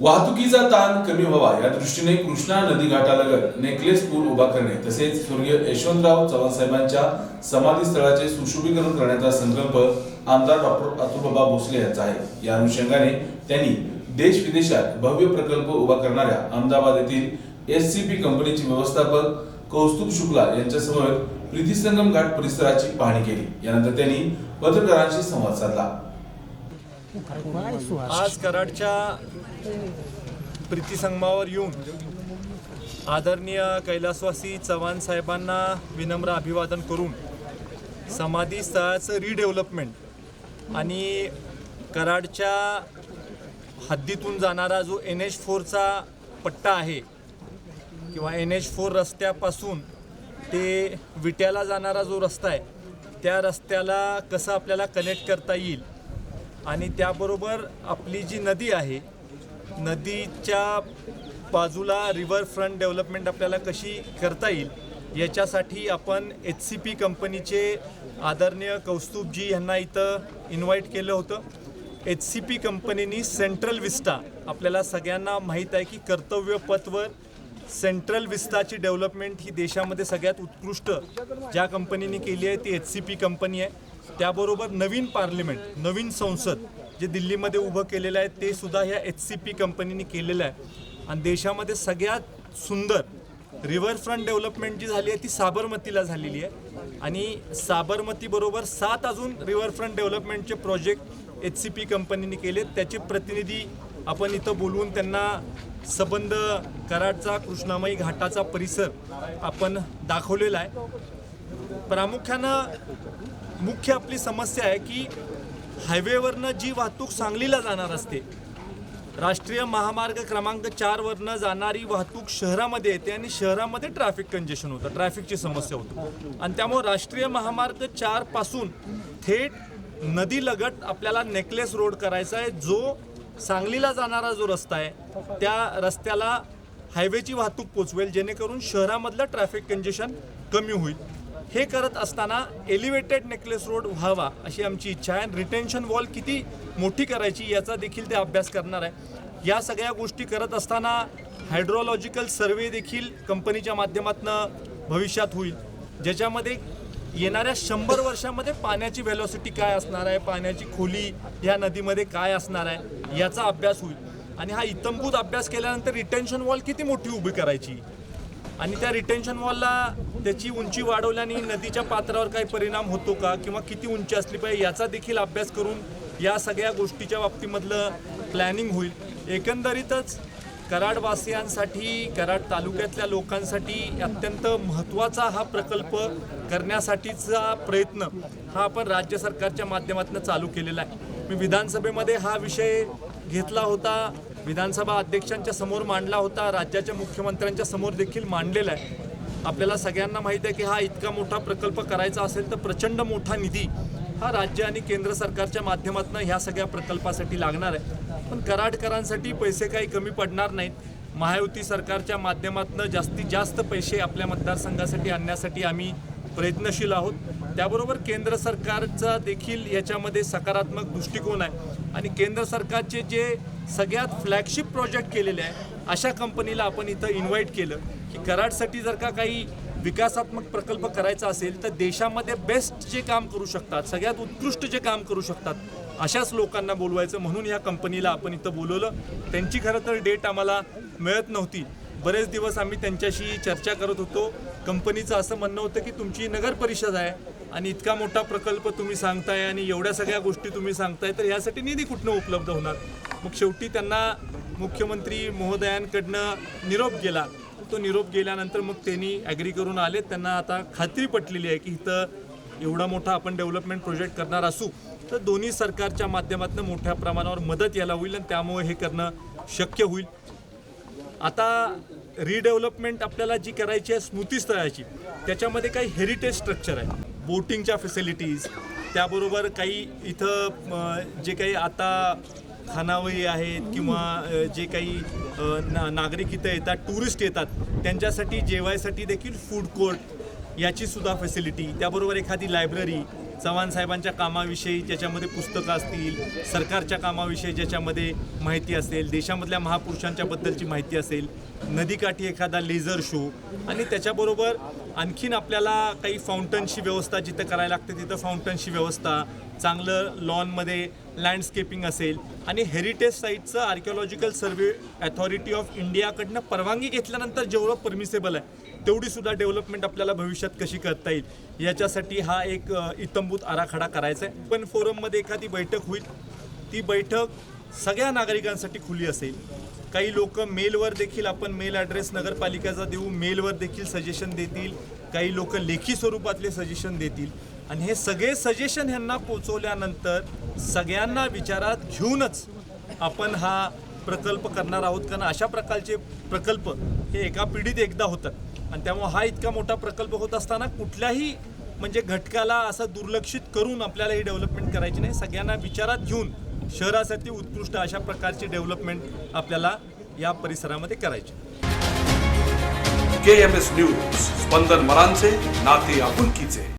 वाहतुकीचा ताण कमी व्हावा. या दृष्टीने कृष्णा नदी घाटालगत नेकलेस पूल उभा करणे तसेच स्वर्गीय यशवंतराव चव्हाण साहेबांच्या समाधी स्थळाचे सुशोभीकरण करण्याचा संकल्प आमदार डॉक्टर अतुलबाबा भोसले यांचा आहे. या अनुषंगाने त्यांनी देश विदेशात भव्य प्रकल्प उभा करणाऱ्या अहमदाबाद येथील एस सी पी कंपनीचे व्यवस्थापक कौस्तुभ शुक्ला यांच्यासमोर प्रीतीसंगम घाट परिसराची पाहणी केली. यानंतर त्यांनी पत्रकारांशी संवाद साधला. आज कराडच्या प्रीतीसंगमावर येऊन आदरणीय कैलासवासी चव्हाण साहेबांना विनम्र अभिवादन करून समाधी स्थळाचं रिडेव्हलपमेंट आणि कराडच्या हद्दीतून जाणारा जो एन एच फोरचा पट्टा आहे किंवा एन एच फोर रस्त्यापासून ते विट्याला जाणारा जो रस्ता आहे त्या रस्त्याला कसं आपल्याला कनेक्ट करता येईल? आणि त्याबरोबर आपली जी नदी आहे नदीच्या बाजूला रिव्हर फ्रंट डेव्हलपमेंट आपल्याला कशी करता येईल याच्यासाठी आपण एच सी पी कंपनीचे आदरणीय कौस्तुभजी यांना इथं इन्व्हाइट केलं होतं. एच सी पी कंपनीनी सेंट्रल विस्टा आपल्याला सगळ्यांना माहीत आहे की कर्तव्य पथवर सेंट्रल विस्ताची डेव्हलपमेंट ही देशामध्ये सगळ्यात उत्कृष्ट ज्या कंपनीने केली आहे ती एच सी पी कंपनी आहे. त्याबरोबर नवीन पार्लिमेंट नवीन संसद जे दिल्लीमध्ये उभं केलेलं आहे ते सुद्धा ह्या एच सी पी कंपनीने केलेलं आहे. आणि देशामध्ये सगळ्यात सुंदर रिव्हरफ्रंट डेव्हलपमेंट जी झाली आहे ती साबरमतीला झालेली आहे. आणि साबरमतीबरोबर सात अजून रिव्हरफ्रंट डेव्हलपमेंटचे प्रोजेक्ट एच सी पी कंपनीने केले त्याचे प्रतिनिधी आपण इथं बोलवून त्यांना सबंध कराडचा कृष्णामाई घाटाचा परिसर आपण दाखवलेला आहे. प्रामुख्यानं मुख्य आपली समस्या आहे की हायवेवरनं जी वाहतूक सांगलीला जाणार असते राष्ट्रीय महामार्ग क्रमांक चारवरनं जाणारी वाहतूक शहरामध्ये येते आणि शहरामध्ये ट्रॅफिक कंजेशन होतं ट्रॅफिकची समस्या होती. आणि त्यामुळे राष्ट्रीय महामार्ग चारपासून थेट नदीलगत आपल्याला नेकलेस रोड करायचा आहे. जो सांगलीला जाणारा जो रस्ता आहे त्या रस्त्याला हायवेची वाहतूक पोचवेल जेणेकरून शहरामधलं ट्रॅफिक कंजेशन कमी होईल. हे करत असताना एलिव्हेटेड नेकलेस रोड व्हावा अशी आमची इच्छा आहे. रिटेन्शन वॉल किती मोठी करायची याचा देखील ते अभ्यास करणार आहे. या सगळ्या गोष्टी करत असताना हायड्रोलॉजिकल सर्वे देखील कंपनीच्या माध्यमातून भविष्यात होईल. ज्याच्यामध्ये येणाऱ्या शंभर वर्षामध्ये पाण्याची व्हॅलॉसिटी काय असणार आहे? पाण्याची खोली ह्या नदीमध्ये काय असणार आहे? याचा अभ्यास होईल. आणि हा इतंभूत अभ्यास केल्यानंतर रिटेन्शन वॉल किती मोठी उभी करायची? आणि त्या रिटेन्शन वॉलला त्याची उंची वाढवल्याने नदीच्या पात्रावर काही परिणाम होतो का? किंवा किती उंची असली पाहिजे? याचा देखील अभ्यास करून या सगळ्या गोष्टीच्या बाबतीमधलं प्लॅनिंग होईल. एकंदरीतच कराडवासियांसाठी कराड तालुक्यातल्या लोकांसाठी अत्यंत महत्त्वाचा हा प्रकल्प करण्यासाठीचा प्रयत्न हा आपण राज्य सरकारच्या माध्यमातून चालू केलेला आहे. मी विधानसभेमध्ये हा विषय घेतला होता. विधानसभा अध्यक्षांच्या समोर मांडला होता. राज्याच्या मुख्यमंत्र्यांच्या समोर देखील मांडलेला आहे. आपल्याला सगळ्यांना माहीत आहे की हा इतका मोठा प्रकल्प करायचा असेल तर प्रचंड मोठा निधी हा राज्य आणि केंद्र सरकारच्या माध्यमातून ह्या सगळ्या प्रकल्पासाठी लागणार आहे. पण कराडकरांसाठी पैसे काही कमी पडणार नाहीत. महायुती सरकारच्या माध्यमातून जास्तीत जास्त पैसे आपल्या मतदारसंघासाठी आणण्यासाठी आम्ही प्रयत्नशील आहोत. त्याबरोबर केंद्र सरकारचा देखील याच्यामध्ये सकारात्मक दृष्टिकोन आहे. आणि केंद्र सरकारचे जे सगळ्यात फ्लॅगशिप प्रोजेक्ट केलेले आहे अशा कंपनीला आपण इथं इन्व्हाइट केलं. की कराडसाठी जर का काही विकासात्मक प्रकल्प करायचा असेल तर देशामध्ये बेस्ट जे काम करू शकतात सगळ्यात उत्कृष्ट जे काम करू शकतात अशाच लोकांना बोलवायचं. म्हणून ह्या कंपनीला आपण इथं बोलवलं. त्यांची खरं तर डेट आम्हाला मिळत नव्हती. बरेच दिवस आम्ही त्यांच्याशी चर्चा करत होतो. कंपनीचं असं म्हणणं होतं की तुमची नगर परिषद आहे आणि इतका मोठा प्रकल्प तुम्ही सांगताय आणि एवढ्या सगळ्या गोष्टी तुम्ही सांगताय तर यासाठी निधी कुठनं उपलब्ध होणार? मग शेवटी त्यांना मुख्यमंत्री महोदयांकडनं निरोप गेला. तो निरोप गेल्यानंतर मग त्यांनी ॲग्री करून आले. त्यांना आता खात्री पटलेली आहे की इथं एवढा मोठा आपण डेव्हलपमेंट प्रोजेक्ट करणार असू तर दोन्ही सरकारच्या माध्यमातून मोठ्या प्रमाणावर मदत याला होईल आणि त्यामुळे हे करणं शक्य होईल. आता रिडेव्हलपमेंट आपल्याला जी करायची आहे स्मृतीस्थळाची त्याच्यामध्ये काही हेरिटेज स्ट्रक्चर आहे. बोटिंगच्या फॅसिलिटीज त्याबरोबर काही इथं जे काही आता खानावळी आहेत किंवा जे काही ना नागरिक इथं येतात टुरिस्ट येतात त्यांच्यासाठी जेवायसाठी देखील फूड कोर्ट याची सुद्धा फॅसिलिटी त्याबरोबर एखादी लायब्ररी चव्हाण साहेबांच्या कामाविषयी ज्याच्यामध्ये पुस्तकं असतील सरकारच्या कामाविषयी ज्याच्यामध्ये माहिती असेल देशामधल्या महापुरुषांच्या बद्दलची माहिती असेल नदीकाठी एखादा लेझर शो आणि त्याच्याबरोबर आणखीन आपल्याला काही फाउंटनची व्यवस्था जिथं करायला लागते तिथं फाउंटनची व्यवस्था चांगलं लॉनमध्ये लँडस्केपिंग असेल आणि हेरिटेज साईटचं आर्किओलॉजिकल सर्वे अथॉरिटी ऑफ इंडियाकडनं परवानगी घेतल्यानंतर जेवढं परमिसेबल आहे तेवढी सुद्धा डेव्हलपमेंट आपल्याला भविष्यात कशी करता येईल याच्यासाठी हा एक इतंभूत आराखडा करायचा आहे. पण फोरममध्ये एखादी बैठक होईल ती बैठक सगळ्या नागरिकांसाठी खुली असेल. काही लोक मेलवर देखील आपण मेल ॲड्रेस नगरपालिकेचा देऊ मेलवर देखील सजेशन देतील. काही लोक लेखी स्वरूपातले सजेशन देतील. आणि हे सगळे सजेशन ह्यांना पोचवल्यानंतर सगळ्यांना विचारात घेऊनच आपण हा प्रकल्प करणार आहोत. कारण अशा प्रकारचे प्रकल्प हे एका पिढीत एकदा होतात. आणि त्यामुळे हा इतका मोठा प्रकल्प होत असताना कुठल्याही म्हणजे घटकाला असं दुर्लक्षित करून आपल्याला ही डेव्हलपमेंट करायची नाही. सगळ्यांना विचारात घेऊन शहरासाठी उत्कृष्ट अशा प्रकारची डेव्हलपमेंट आपल्याला या परिसरामध्ये करायची. K M S news Spandan मरांचे नाते आपुलकीचे.